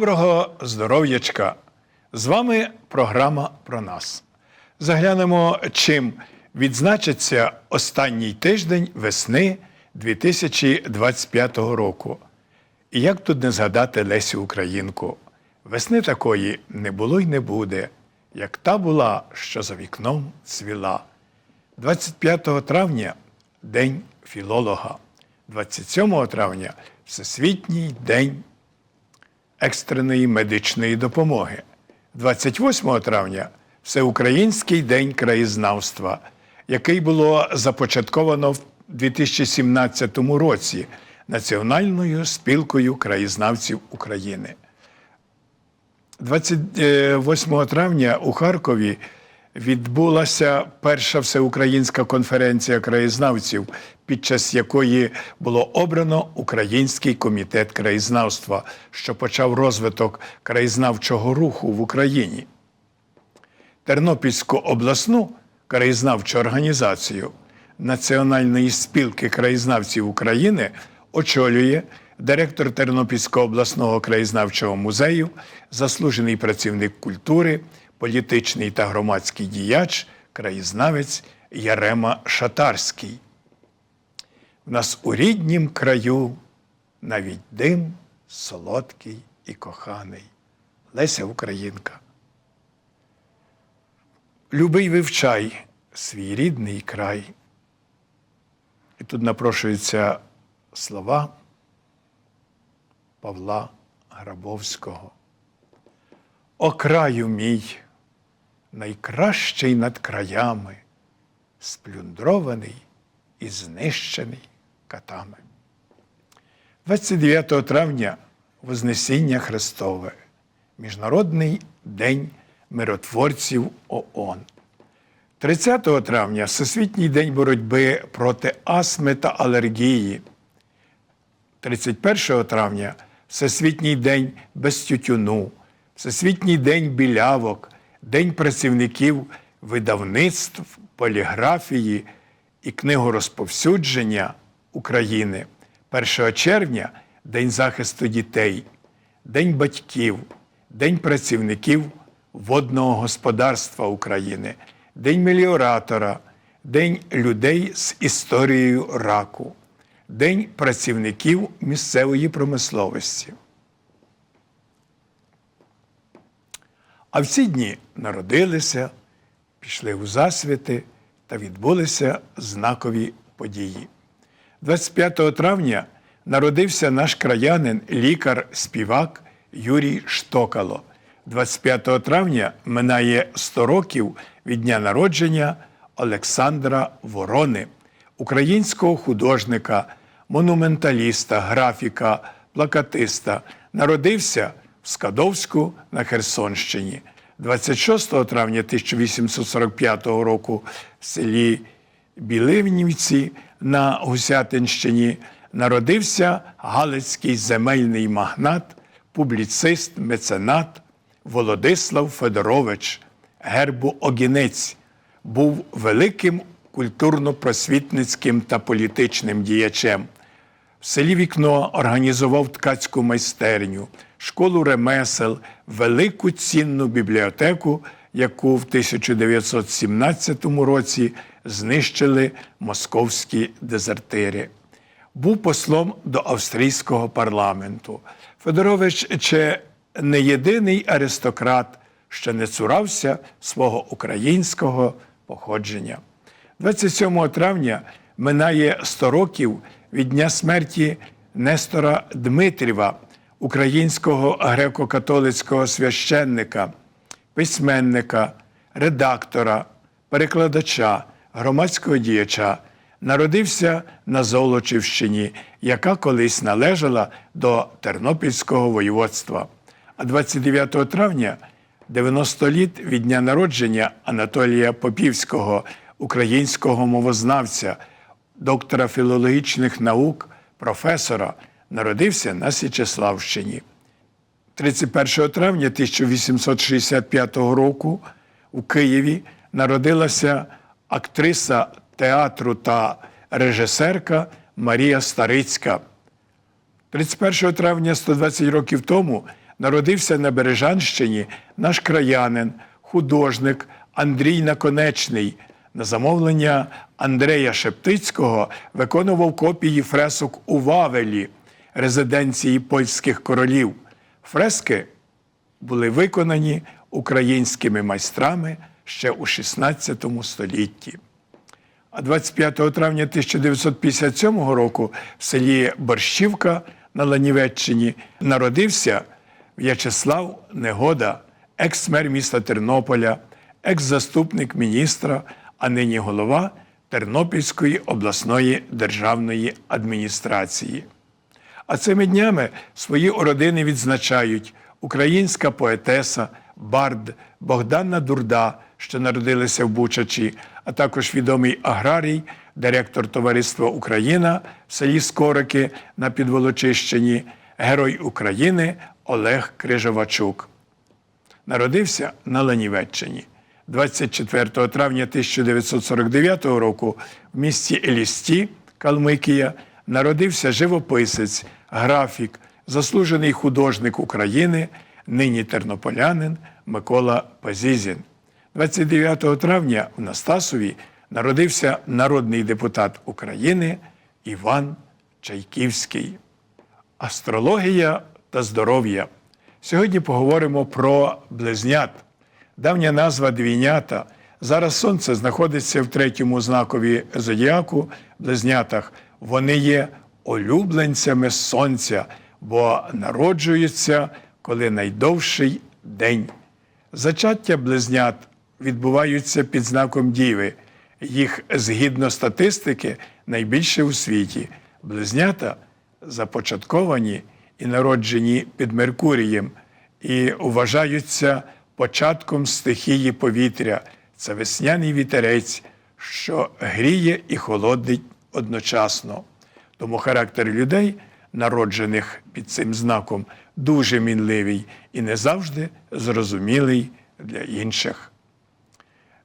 Доброго здоров'ячка! З вами програма про нас. Заглянемо, чим відзначиться останній тиждень весни 2025 року. І як тут не згадати Лесю Українку? Весни такої не було й не буде, як та була, що за вікном цвіла. 25 травня День філолога, 27 травня Всесвітній день екстреної медичної допомоги. 28 травня Всеукраїнський день краєзнавства, який було започатковано в 2017 році Національною спілкою краєзнавців України. 28 травня у Харкові відбулася перша всеукраїнська конференція краєзнавців, під час якої було обрано Український комітет краєзнавства, що почав розвиток краєзнавчого руху в Україні. Тернопільську обласну краєзнавчу організацію Національної спілки краєзнавців України очолює директор Тернопільського обласного краєзнавчого музею, заслужений працівник культури, політичний та громадський діяч, краєзнавець Ярема Шатарський. Нас у ріднім краю навіть дим солодкий і коханий. Леся Українка. Любий вивчай свій рідний край. І тут напрошуються слова Павла Грабовського. О краю мій, найкращий над краями, сплюндрований і знищений катами. 29 травня Вознесіння Христове, Міжнародний день миротворців ООН. 30 травня Всесвітній день боротьби проти астми та алергії. 31 травня Всесвітній день без тютюну, Всесвітній день білявок, День працівників видавництв, поліграфії і книгорозповсюдження України. 1 червня День захисту дітей, День батьків, День працівників водного господарства України, День меліоратора, День людей з історією раку, День працівників місцевої промисловості. А в ці дні народилися, пішли у засвіти та відбулися знакові події. 25 травня народився наш краянин, лікар-співак Юрій Штокало. 25 травня минає 100 років від дня народження Олександра Ворони, українського художника, монументаліста, графіка, плакатиста. Народився в Скадовську на Херсонщині. 26 травня 1845 року в селі Біливнівці на Гусятинщині народився Галицький земельний магнат, публіцист, меценат Володислав Федорович, гербу Огінець, був великим культурно-просвітницьким та політичним діячем. В селі Вікно організував ткацьку майстерню, школу ремесел, велику цінну бібліотеку, яку в 1917 році знищили московські дезертири. Був послом до австрійського парламенту. Федорович ще не єдиний аристократ, що не цурався свого українського походження. 27 травня минає 100 років від дня смерті Нестора Дмитріва, українського греко-католицького священника, письменника, редактора, перекладача, громадського діяча. Народився на Золочівщині, яка колись належала до Тернопільського воєводства. А 29 травня 90 літ від дня народження Анатолія Попівського, українського мовознавця, доктора філологічних наук, професора, народився на Січеславщині. 31 травня 1865 року у Києві народилася актриса театру та режисерка Марія Старицька. 31 травня 120 років тому народився на Бережанщині наш краянин, художник Андрій Наконечний. На замовлення Андрея Шептицького виконував копії фресок у Вавелі, резиденції польських королів. Фрески були виконані українськими майстрами ще у XVI столітті. А 25 травня 1957 року в селі Борщівка на Ланівеччині народився В'ячеслав Негода, екс-мер міста Тернополя, екс-заступник міністра, а нині голова Тернопільської обласної державної адміністрації. А цими днями свої родини відзначають українська поетеса, бард Богдана Дурда, що народилася в Бучачі, а також відомий аграрій, директор Товариства Україна в селі Скорики на Підволочищині, Герой України Олег Крижовачук. Народився на Ланівеччині. 24 травня 1949 року в місті Елісті, Калмикія, народився живописець, графік, заслужений художник України, нині тернополянин Микола Пазізін. 29 травня в Настасові народився народний депутат України Іван Чайківський. Астрологія та здоров'я. Сьогодні поговоримо про близнят. Давня назва двійнята. Зараз сонце знаходиться в третьому знакові зодіаку близнятах. Вони є улюбленцями сонця, бо народжуються, коли найдовший день. Зачаття близнят відбуваються під знаком Діви. Їх згідно статистики найбільше у світі. Близнята започатковані і народжені під Меркурієм і вважаються початком стихії повітря. Це весняний вітерець, що гріє і холодить одночасно. Тому характер людей, народжених під цим знаком, дуже мінливий і не завжди зрозумілий для інших.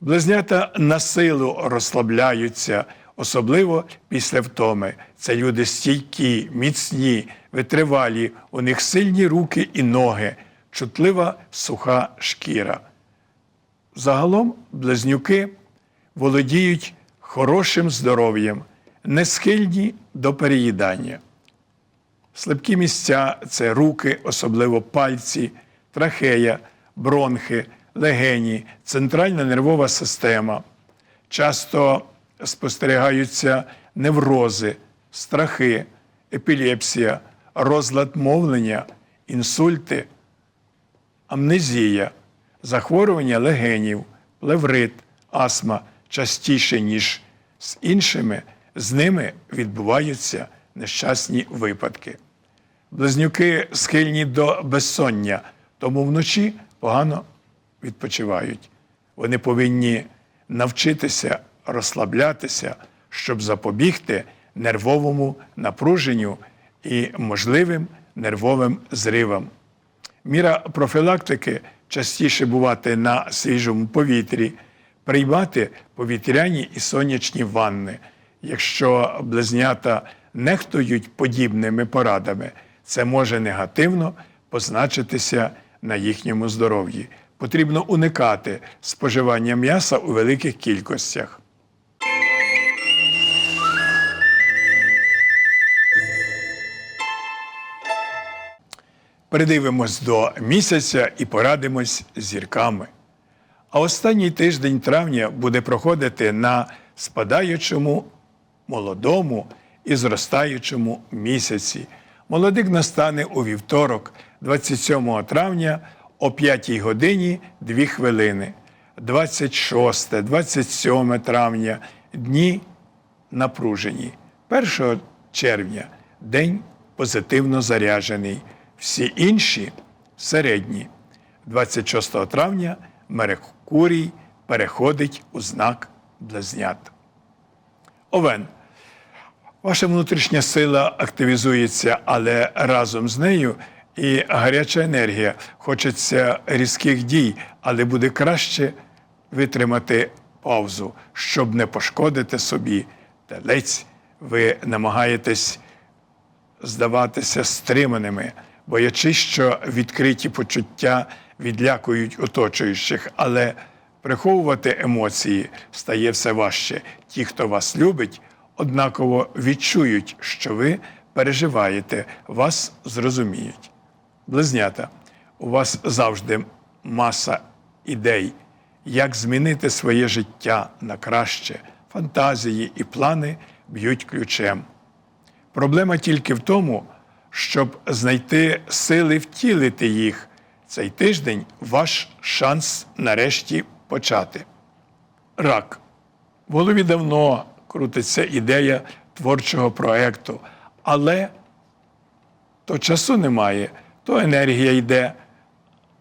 Близнята на силу розслабляються, особливо після втоми. Це люди стійкі, міцні, витривалі, у них сильні руки і ноги, чутлива суха шкіра. Загалом близнюки володіють хорошим здоров'ям, не схильні до переїдання. Слабкі місця це руки, особливо пальці, трахея, бронхи, легені, центральна нервова система. Часто спостерігаються неврози, страхи, епілепсія, розлад мовлення, інсульти, амнезія, захворювання легенів, плеврит, астма частіше, ніж з іншими, з ними відбуваються нещасні випадки. Близнюки схильні до безсоння, тому вночі погано відпочивають. Вони повинні навчитися розслаблятися, щоб запобігти нервовому напруженню і можливим нервовим зривам. Міра профілактики частіше бувати на свіжому повітрі, приймати повітряні і сонячні ванни. Якщо близнята нехтують подібними порадами, це може негативно позначитися на їхньому здоров'ї. Потрібно уникати споживання м'яса у великих кількостях. Передивимось до місяця і порадимось з зірками. А останній тиждень травня буде проходити на спадаючому, молодому і зростаючому місяці. Молодик настане у вівторок, 27 травня о 5 годині 2 хвилини. 26, 27 травня дні напружені. 1 червня день позитивно заряджений. Всі інші середні. 26 травня Меркурій переходить у знак близнят. Овен. Ваша внутрішня сила активізується, але разом з нею і гаряча енергія. Хочеться різких дій, але буде краще витримати паузу, щоб не пошкодити собі. Телець ви намагаєтесь здаватися стриманими, боячись, що відкриті почуття відлякують оточуючих, але приховувати емоції стає все важче. Ті, хто вас любить, однаково відчують, що ви переживаєте, вас зрозуміють. Близнята, у вас завжди маса ідей, як змінити своє життя на краще. Фантазії і плани б'ють ключем. Проблема тільки в тому, щоб знайти сили втілити їх. Цей тиждень ваш шанс нарешті почати. Рак. В голові давно крутиться ідея творчого проекту, але то часу немає, то енергія йде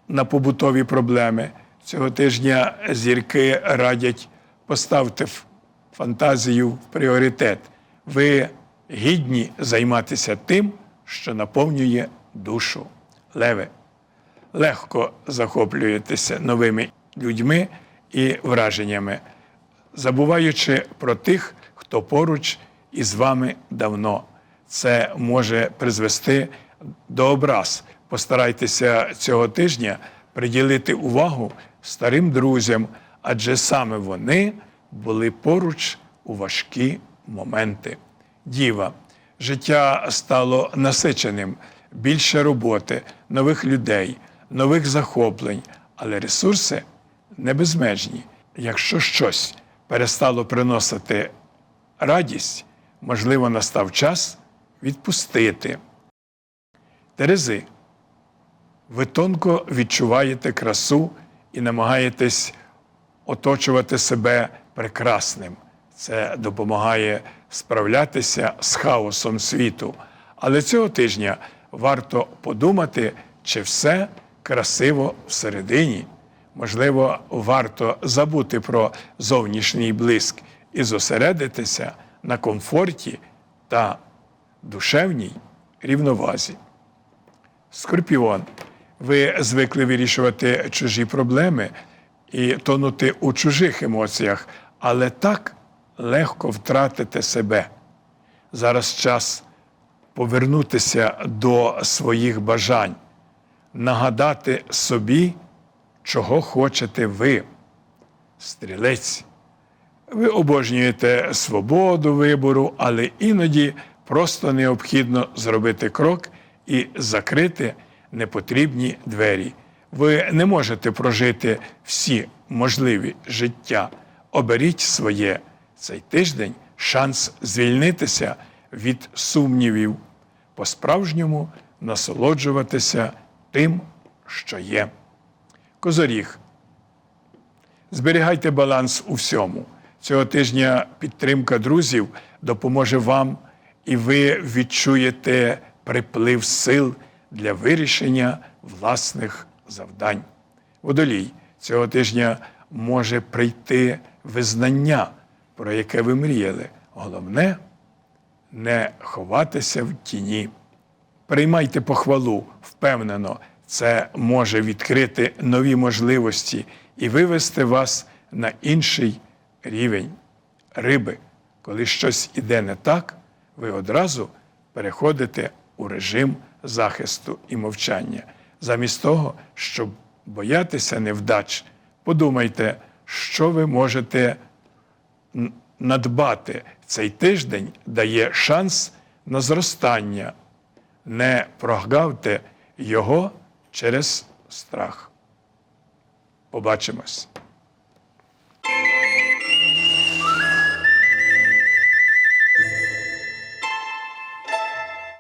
на побутові проблеми. Цього тижня зірки радять поставте фантазію в пріоритет. Ви гідні займатися тим, що наповнює душу. Леве, легко захоплюєтеся новими людьми і враженнями, забуваючи про тих, хто поруч із вами давно. Це може призвести до образ. Постарайтеся цього тижня приділити увагу старим друзям, адже саме вони були поруч у важкі моменти. Діва, життя стало насиченим, більше роботи, нових людей, нових захоплень, але ресурси не безмежні. Якщо щось перестало приносити радість, можливо, настав час відпустити. Терези, ви тонко відчуваєте красу і намагаєтесь оточувати себе прекрасним. Це допомагає справлятися з хаосом світу. Але цього тижня варто подумати, чи все красиво всередині. Можливо, варто забути про зовнішній блиск і зосередитися на комфорті та душевній рівновазі. Скорпіон, ви звикли вирішувати чужі проблеми і тонути у чужих емоціях, але так легко втратите себе. Зараз час повернутися до своїх бажань, нагадати собі, чого хочете ви. Стрілець. Ви обожнюєте свободу вибору, але іноді просто необхідно зробити крок і закрити непотрібні двері. Ви не можете прожити всі можливі життя. Оберіть своє цей тиждень шанс звільнитися від сумнівів, по-справжньому насолоджуватися тим, що є. Козоріг. Зберігайте баланс у всьому. Цього тижня підтримка друзів допоможе вам, і ви відчуєте приплив сил для вирішення власних завдань. Водолій цього тижня може прийти визнання, про яке ви мріяли. Головне не ховатися в тіні. Приймайте похвалу впевнено, це може відкрити нові можливості і вивести вас на інший рівень. Риби, коли щось іде не так, ви одразу переходите у режим захисту і мовчання. Замість того, щоб боятися невдач, подумайте, що ви можете надбати. Цей тиждень дає шанс на зростання. Не прогавте його через страх. Побачимось.